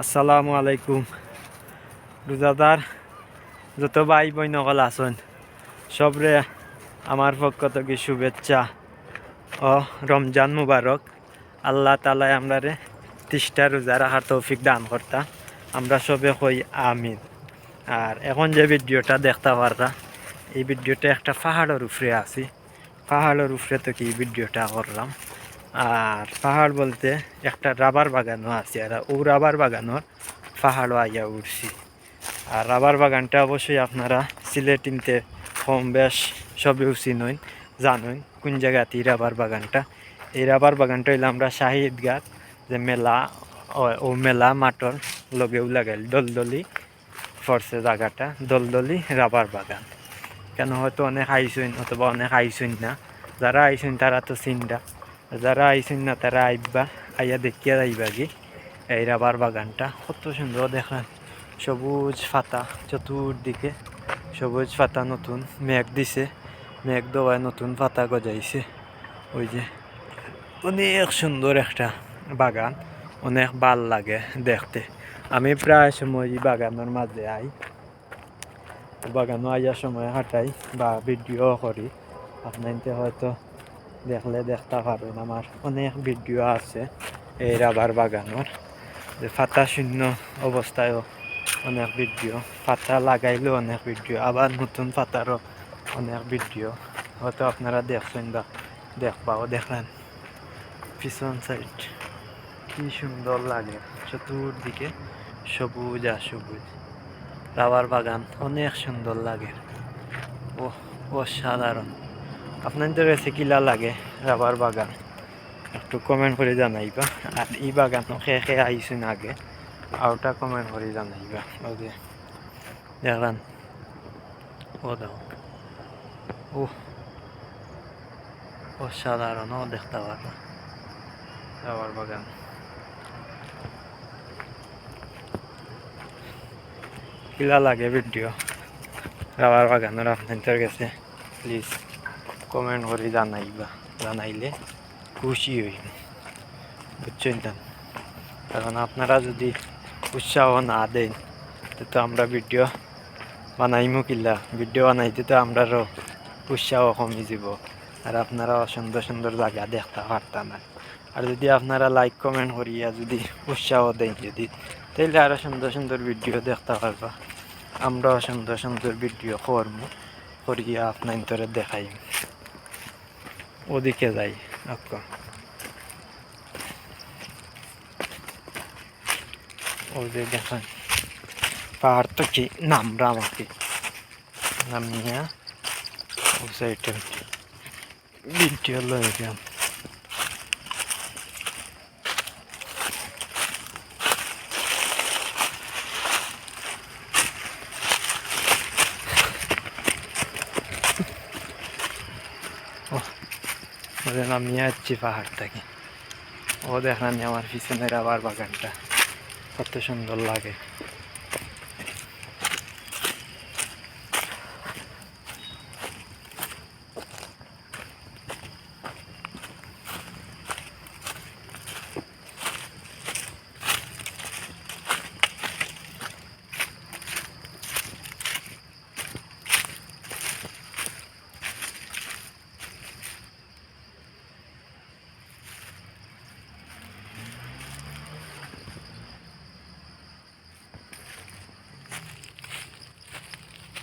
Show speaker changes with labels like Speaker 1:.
Speaker 1: আসসালামু আলাইকুম রোজাদার যত ভাই বই নকল আছেন, সবরে আমার পক্ষ থেকে শুভেচ্ছা ও রমজান মুবারক। আল্লাহ তালায় আমরারে তিরিশটা রোজা রাখার তৌফিক দান করতা। আমরা সবে কই আমিন। আর এখন যে ভিডিওটা দেখতে পারতা, এই ভিডিওটা একটা পাহাড়ের উপরে আছি। পাহাড়ের উপরে তো কি ভিডিওটা করলাম। আর পাহাড় বলতে একটা রাবার বাগানও আছে, আর ও রাবার বাগানোর পাহাড়ও আইয়া উঠছি আর রাবার বাগানটা অবশ্যই আপনারা সিলেটিনতে কম বেশ সবে চিনইন জানুন কোন জায়গাতে রাবার বাগানটা। এই রাবার বাগানটা হইলে আমরা শাহিদ গাছ যে মেলা, ও- ও মেলা মাটর লগেও লাগাইল দলদলি ফরসে জায়গাটা, দলদলি রাবার বাগান। কেন হয়তো অনেক আইসইন, অথবা অনেক আইসইন না, যারা আইসইন তারা তো চিন্তা যারা আইসেন না তারা আইবা আইয়া দেখিয়া যাইবা কি এই রাবার বাগানটা কত সুন্দর দেখেন সবুজ পাতা চতুর্দিকে সবুজ পাতা নতুন মেঘ দিছে মেঘ দেওয়ায় নতুন পাতা গজাইছে ওই যে অনেক সুন্দর একটা বাগান অনেক ভালো লাগে দেখতে আমি প্রায় সময় বাগানের মাঝে আই বাগানও আইয়ার সময় হাঁটাই বা ভিডিও করি আপনাইতে হয়তো দেখলে দেখতে পারবেন আমার অনেক ভিডিও আছে এই রাবার বাগানোর। যে পাতা শূন্য অবস্থায়ও অনেক ভিডিও পাতা লাগাইলেও অনেক ভিডিও, আবার নতুন পাতারও অনেক ভিডিও। হয়তো আপনারা দেখছেন বা দেখবাও দেখলেন। পিছন সাইড কি সুন্দর লাগে, চতুর্দিকে সবুজ আর সবুজ। রাবার বাগান অনেক সুন্দর লাগে। ও অসাধারণ। আপনাদের কাছে কিলা লাগে? রাবার বাগান। একটু কমেন্ট করে জানাইবা। আর এই বাগান খেয়ে খেয়ে আইসুন আগে। আরটা কমেন্ট করে জানাইবা। ওকে। দেখলাম ও দাও। ও অসাধারণ, ও দেখতে পারবা রাবার বাগান। কিলা লাগে ভিডিও রাবার বাগানের আপনাদের কাছে প্লিজ কমেন্ট করে জানাইবা জানাইলে খুশি হইব বুঝছেন তো কারণ আপনারা যদি উৎসাহ না দেন তো আমরা ভিডিও বানাইমো কিলা ভিডিও বানাইতে তো আমরারও উৎসাহ কমে যাব আর আপনারা সুন্দর সুন্দর জায়গা দেখতে পারতাম না আর যদি আপনারা লাইক কমেন্ট করিয়া যদি উৎসাহ দেন যদি তাহলে আরও সুন্দর সুন্দর ভিডিও দেখতে পারবা আমরাও সুন্দর সুন্দর ভিডিও করব করিয়া আপনার দেখাই ওদিকে যাই আচ্ছা। ওদের দেখেন পাহাড় তো কি? নামরা আমাকে নামিয়া ওই সাইডে ভিডিও লয়ে গেলাম। ওদের নামিয়ে যাচ্ছি পাহাড় থেকে। ও দেখলাম আমার পিছনের আবার বাগানটা কত সুন্দর লাগে।